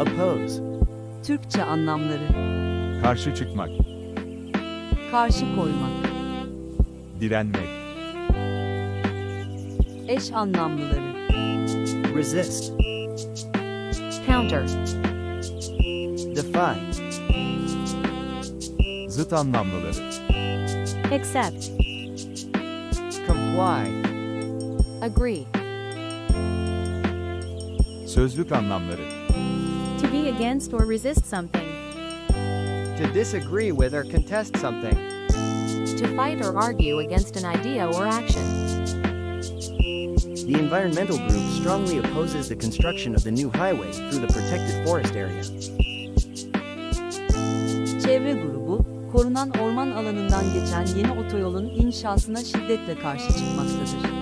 Oppose. Türkçe anlamları. Karşı çıkmak, Karşı koymak. direnmek, Eş anlamlıları. Resist. counter, Defy. zıt anlamlıları, accept, Comply. agree, sözlük anlamları, to be against or resist something, To disagree with or contest something. to fight or argue against an idea or action, The environmental group strongly opposes the construction of the new highway through the protected forest area. Çevre grubu, korunan orman alanından geçen yeni otoyolun inşasına şiddetle karşı çıkmaktadır.